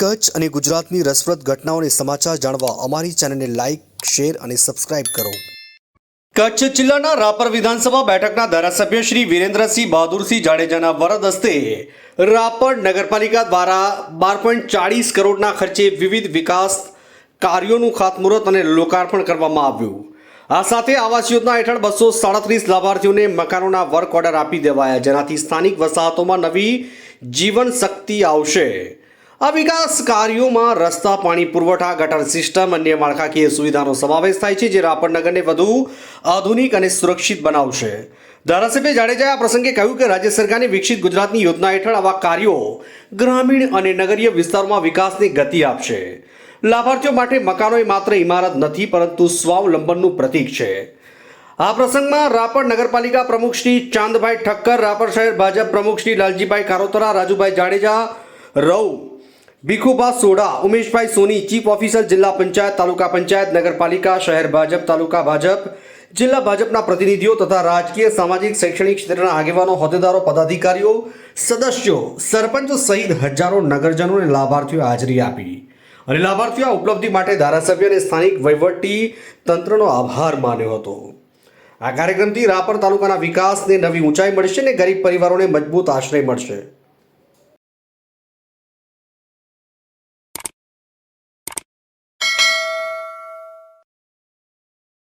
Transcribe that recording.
કચ્છ અને ગુજરાતની રસપ્રદ ઘટનાઓને સમાચાર જાણવા અમારી ચેનલને લાઇક શેર અને સબસ્ક્રાઇબ કરો. કચ્છ જિલ્લાના રાપર વિધાનસભા બેઠકના ધારાસભ્ય શ્રી વિરેન્દ્રસિંહ બહાદુરસિંહ જાડેજાના વરદ હસ્તે રાપર નગરપાલિકા દ્વારા બાર પોઈન્ટ ચાળીસ કરોડના ખર્ચે વિવિધ વિકાસ કાર્યોનું ખાતમુહૂર્ત અને લોકાર્પણ કરવામાં આવ્યું. આ સાથે આવાસ યોજના હેઠળ બસો સાડત્રીસ લાભાર્થીઓને મકાનોના વર્ક ઓર્ડર આપી દેવાયા, જેનાથી સ્થાનિક વસાહતોમાં નવી જીવન શક્તિ આવશે. આ વિકાસ કાર્યોમાં રસ્તા, પાણી પુરવઠા, ગટર સિસ્ટમ અન્ય માળખાકીય સુવિધાનો સમાવેશ થાય છે, જે રાપર નગરને વધુ આધુનિક અને સુરક્ષિત બનાવશે. ધારાસભ્ય જાડેજાએ આ પ્રસંગે કહ્યું કે રાજ્ય સરકારની વિકસિત ગુજરાતની યોજના હેઠળ આવા કાર્યો ગ્રામીણ અને નગરીય વિસ્તારોમાં વિકાસની ગતિ આપશે. લાભાર્થીઓ માટે મકાનો એ માત્ર ઇમારત નથી, પરંતુ સ્વાવલંબનનું પ્રતીક છે. આ પ્રસંગમાં રાપર નગરપાલિકા પ્રમુખ શ્રી ચાંદભાઈ ઠક્કર, રાપર શહેર ભાજપ પ્રમુખ શ્રી લાલજીભાઈ કારોતરા, રાજુભાઈ જાડેજા રૌ ભીખુભા સોડા, ઉમેશભાઈ સોની, ચીફ ઓફિસર, જિલ્લા પંચાયત, તાલુકા પંચાયત, નગરપાલિકા, શહેર ભાજપ, તાલુકા ભાજપ, જિલ્લા ભાજપના પ્રતિનિધિઓ તથા રાજકીય, સામાજિક, શૈક્ષણિક ક્ષેત્રના આગેવાનો, હોદ્દેદારો, પદાધિકારીઓ, સદસ્યો, સરપંચો સહિત હજારો નગરજનોને લાભાર્થીઓ હાજરી આપી. અને લાભાર્થીઓ આ ઉપલબ્ધિ માટે ધારાસભ્ય અને સ્થાનિક વહીવટી તંત્રનો આભાર માન્યો હતો. આ કાર્યક્રમથી રાપર તાલુકાના વિકાસને નવી ઊંચાઈ મળશે અને ગરીબ પરિવારોને મજબૂત આશ્રય મળશે.